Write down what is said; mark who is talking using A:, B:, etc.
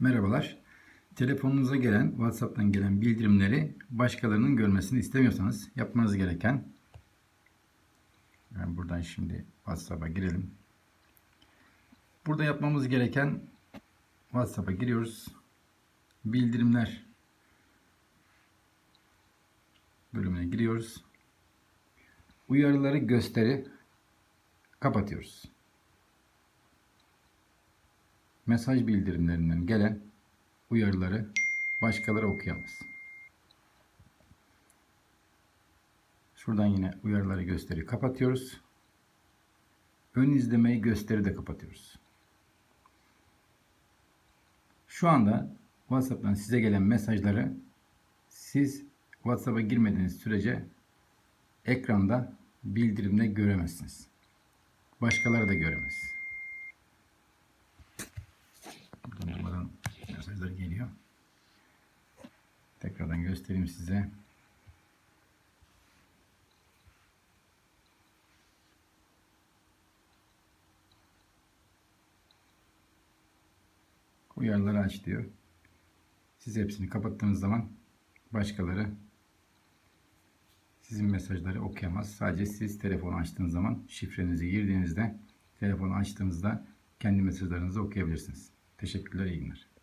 A: Merhabalar. Telefonunuza gelen, WhatsApp'tan gelen bildirimleri başkalarının görmesini istemiyorsanız yapmanız gereken ben buradan şimdi WhatsApp'a girelim. Burada yapmamız gereken WhatsApp'a giriyoruz. Bildirimler bölümüne giriyoruz. Uyarıları gösteri kapatıyoruz. Mesaj bildirimlerinden gelen uyarıları başkaları okuyamaz. Şuradan yine uyarıları gösteri kapatıyoruz. Ön izlemeyi gösteri de kapatıyoruz. Şu anda WhatsApp'tan size gelen mesajları siz WhatsApp'a girmediğiniz sürece ekranda bildirimde göremezsiniz. Başkaları da göremez. Buradan numaradan mesajlar geliyor. Tekrardan göstereyim size. Uyarıları aç diyor. Siz hepsini kapattığınız zaman başkaları sizin mesajları okuyamaz. Sadece siz telefonu açtığınız zaman şifrenizi girdiğinizde telefonu açtığınızda kendi mesajlarınızı okuyabilirsiniz. Teşekkürler, iyi günler.